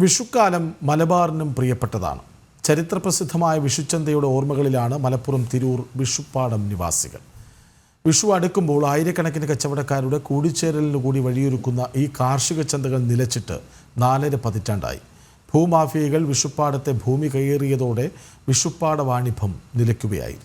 വിഷുക്കാലം മലബാറിനും പ്രിയപ്പെട്ടതാണ്. ചരിത്രപ്രസിദ്ധമായ വിഷുച്ചന്തയുടെ ഓർമ്മകളിലാണ് മലപ്പുറം തിരൂർ വിഷുപ്പാടം നിവാസികൾ. വിഷു അടുക്കുമ്പോൾ ആയിരക്കണക്കിന് കച്ചവടക്കാരുടെ കൂടിച്ചേരലിനു കൂടി വഴിയൊരുക്കുന്ന ഈ കാർഷിക ചന്തകൾ നിലച്ചിട്ട് നാലര പതിറ്റാണ്ടായി. ഭൂമാഫിയകൾ വിഷുപ്പാടത്തെ ഭൂമി കയറിയതോടെ വിഷുപ്പാട വാണിഭം നിലയ്ക്കുകയായി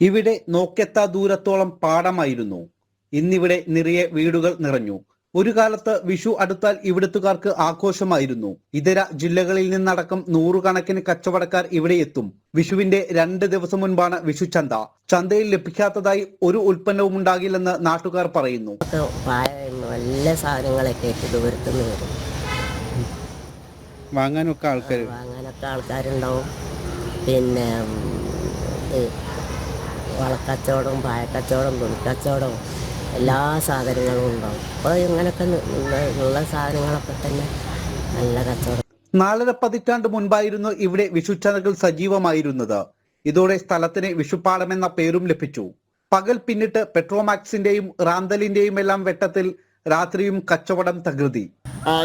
ഇവിടെ നോക്കെത്താ ദൂരത്തോളം പാടമായിരുന്നു. ഇന്നിവിടെ നിറയെ വീടുകൾ നിറഞ്ഞു. ഒരു കാലത്ത് വിഷു അടുത്താൽ ഇവിടുത്തുകാർക്ക് ആഘോഷമായിരുന്നു. ഇതര ജില്ലകളിൽ നിന്നടക്കം നൂറുകണക്കിന് കച്ചവടക്കാർ ഇവിടെ എത്തും. വിഷുവിന്റെ രണ്ട് ദിവസം മുൻപാണ് വിഷു ചന്ത ചന്തയിൽ ലഭിക്കാത്തതായി ഒരു ഉൽപ്പന്നവും ഉണ്ടാകില്ലെന്ന് നാട്ടുകാർ പറയുന്നു. നല്ല സാധനങ്ങളൊക്കെ ദൂരത്തുനിന്ന് വരും വാങ്ങാനൊക്കെ ആൾക്കാർ വാങ്ങാനൊക്കെ ആൾക്കാരുണ്ടാവും. പിന്നെ വളക്കച്ചവടം പായക്കച്ചവടം തുണിക്കച്ചവടം എല്ലാ സാധനങ്ങളും ഉണ്ടാവും. അപ്പോൾ ഇങ്ങനെയൊക്കെ നി- ഉള്ള- സാധനങ്ങളൊക്കെ തന്നെ നല്ല കച്ചവടം. നാലര പതിറ്റാണ്ട് മുൻപായിരുന്നു ഇവിടെ വിഷുച്ചന്തകൾ സജീവമായിരുന്നത്. ഇതോടെ സ്ഥലത്തിന് വിഷുപ്പാടം എന്ന പേരും ലഭിച്ചു. പകൽ പിന്നിട്ട് പെട്രോമാക്സിന്റെയും റാന്തലിന്റെയും എല്ലാം വെട്ടത്തിൽ രാത്രിയും കച്ചവടം തകൃതി.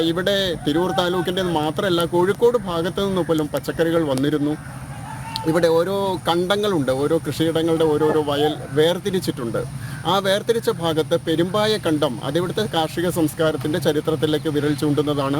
ഇവിടെ തിരൂർ താലൂക്കിന്റെ മാത്രമല്ല കോഴിക്കോട് ഭാഗത്ത് നിന്ന് പോലും പച്ചക്കറികൾ വന്നിരുന്നു. ഇവിടെ ഓരോ കണ്ടങ്ങളുണ്ട് ഓരോ കൃഷിയിടങ്ങളുടെ ഓരോരോ വയൽ വേർതിരിച്ചിട്ടുണ്ട്. ആ വേർതിരിച്ച ഭാഗത്ത് പെരുമ്പായ കണ്ടം അതിവിടുത്തെ കാർഷിക സംസ്കാരത്തിന്റെ ചരിത്രത്തിലേക്ക് വിരൽ ചൂണ്ടുന്നതാണ്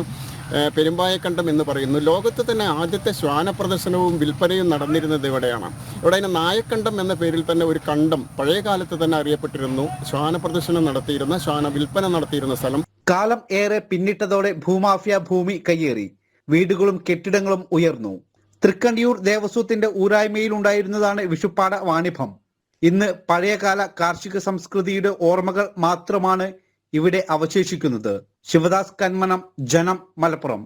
പെരുമ്പായക്കണ്ടം പെരുമ്പായ കണ്ടം എന്ന് പറയുന്നു. ലോകത്ത് തന്നെ ആദ്യത്തെ ശ്വാന പ്രദർശനവും വിൽപ്പനയും നടന്നിരുന്നത് ഇവിടെയാണ് ഇവിടെ അതിന് നായക്കണ്ടം എന്ന പേരിൽ തന്നെ ഒരു കണ്ടം പഴയ കാലത്ത് തന്നെ അറിയപ്പെട്ടിരുന്നു. ശ്വാന പ്രദർശനം നടത്തിയിരുന്ന ശ്വാന വിൽപ്പന നടത്തിയിരുന്ന സ്ഥലം. കാലം ഏറെ പിന്നിട്ടതോടെ ഭൂമാഫിയ ഭൂമി കയ്യേറി. വീടുകളും കെട്ടിടങ്ങളും ഉയർന്നു. തൃക്കണ്ടിയൂർ ദേവസ്വത്തിന്റെ ഊരായ്മയിൽ ഉണ്ടായിരുന്നതാണ് വിഷുപ്പാട വാണിഭം. ഇന്ന് പഴയകാല കാർഷിക സംസ്കൃതിയുടെ ഓർമ്മകൾ മാത്രമാണ് ഇവിടെ അവശേഷിക്കുന്നത്. ശിവദാസ് കന്മനം ജനം മലപ്പുറം.